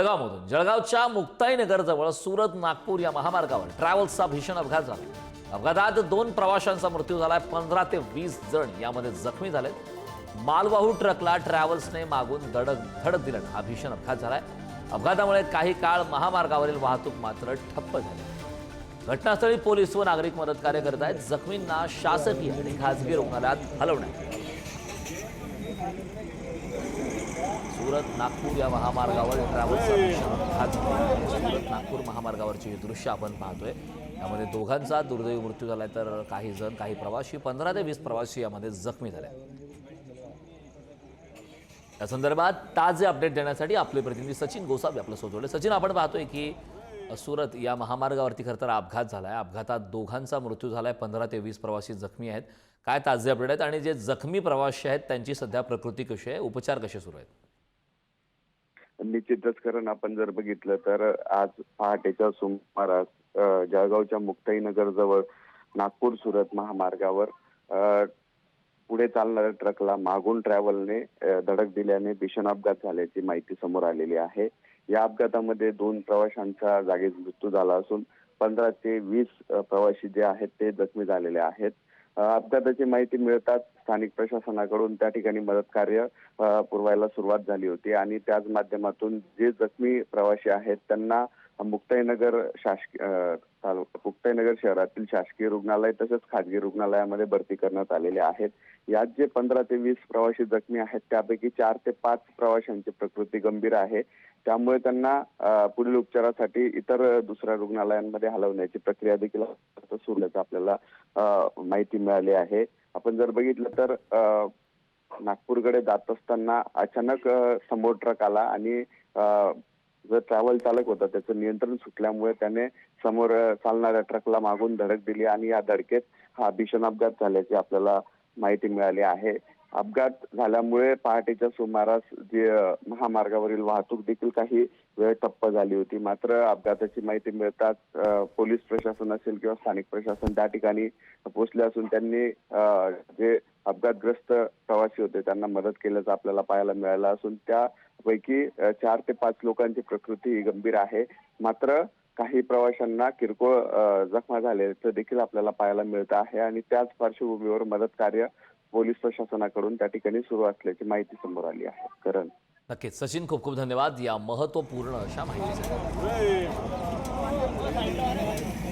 जळगावमधून. जळगावच्या मुक्ताईनगरजवळ सुरत नागपूर या महामार्गावर ट्रॅव्हल्सचा भीषण अपघात झाला. अपघातात दोन प्रवाशांचा मृत्यू झालाय. पंधरा ते वीस जण यामध्ये जखमी झाले मालवाहू ट्रकला ट्रॅव्हल्सने मागून धडक धडक दिल्यानं हा भीषण अपघात झालाय. अपघातामुळे काही काळ महामार्गावरील वाहतूक मात्र ठप्प झाली. घटनास्थळी पोलीस व नागरिक मदत कार्य करत आहेत. जखमींना शासकीय आणि खासगी रुग्णालयात हलवण्यात आलं. सुरत नागपूर या महामार्गावर ट्रॅव्हल्सचा अपघात सुरत नागपूर महामार्गावरची ही दृश्य आपण पाहतोय. यामध्ये दोघांचा दुर्दैवी मृत्यू झालाय तर काही जण काही प्रवासी पंधरा ते वीस प्रवासी यामध्ये जखमी झाले. या संदर्भात ताजे अपडेट देण्यासाठी आपले प्रतिनिधी सचिन गोसावी आपलं सोबत सचिन आपण पाहतोय की सुरत या महामार्गावरती खरं तर अपघात झालाय. अपघातात दोघांचा मृत्यू झालाय पंधरा ते वीस प्रवासी जखमी आहेत. काय ताजे अपडेट आहेत आणि जे जखमी प्रवासी आहेत त्यांची सध्या प्रकृती कशी आहे? उपचार कसे सुरू आहेत? निश्चितच कारण आपण जर बघितलं तर आज पहाटेच्या सुमारास जळगावच्या मुक्ताईनगर जवळ नागपूर सुरत महामार्गावर पुढे चालणाऱ्या ट्रकला मागून ट्रॅव्हलने धडक दिल्याने भीषण अपघात झाल्याची माहिती समोर आलेली आहे. या अपघातामध्ये दोन प्रवाशांचा जागीच मृत्यू झाला असून पंधरा ते वीस प्रवासी जे आहेत ते जखमी झालेले आहेत. अपघाताची माहिती मिळताच स्थानिक प्रशासनाकडून त्या ठिकाणी मदत कार्य पुरवायला सुरुवात झाली होती आणि त्याच माध्यमातून जे जखमी प्रवासी आहेत त्यांना मुक्ताईनगर शासकीय मुक्ताईनगर शहरातील शासकीय रुग्णालय तसेच खाजगी रुग्णालयामध्ये भरती करण्यात आलेले आहेत. यात जे पंधरा ते वीस प्रवासी जखमी आहेत त्यापैकी चार ते पाच प्रवाशांची प्रकृती गंभीर आहे. त्यामुळे त्यांना पुढील उपचारासाठी इतर दुसऱ्या रुग्णालयांमध्ये हलवण्याची प्रक्रिया देखील सुरू आपल्याला माहिती मिळाली आहे. आपण जर बघितलं तर नागपूरकडे जात असताना अचानक समोर ट्रक आला आणि जो ट्रॅव्हल चालक होता त्याचं नियंत्रण सुटल्यामुळे त्याने समोर चालणाऱ्या ट्रकला मागून धडक दिली आणि या धडकेत हा भीषण अपघात झाल्याची आपल्याला माहिती मिळाली आहे. अपघात झाल्यामुळे पहाटेच्या सुमारास जे महामार्गावरील वाहतूक देखील काही वेळ ठप्प झाली होती. मात्र अपघाताची माहिती मिळताच पोलीस प्रशासन असेल किंवा स्थानिक प्रशासन त्या ठिकाणी पोहोचले असून त्यांनी जे अपघातग्रस्त प्रवासी होते त्यांना मदत केल्याचं आपल्याला पाहायला मिळालं असून त्यापैकी चार ते पाच लोकांची प्रकृती ही गंभीर आहे. मात्र काही प्रवाशांना किरकोळ जखमा झाल्याचं देखील आपल्याला पाहायला मिळत आहे आणि त्याच पार्श्वभूमीवर मदत कार्य पोलीस प्रशासनाकडून त्या ठिकाणी सुरू असल्याची माहिती समोर आली आहे. करण. नक्कीच. सचिन खूप खूप धन्यवाद. या महत्त्वपूर्ण अशा माहितीसाठी.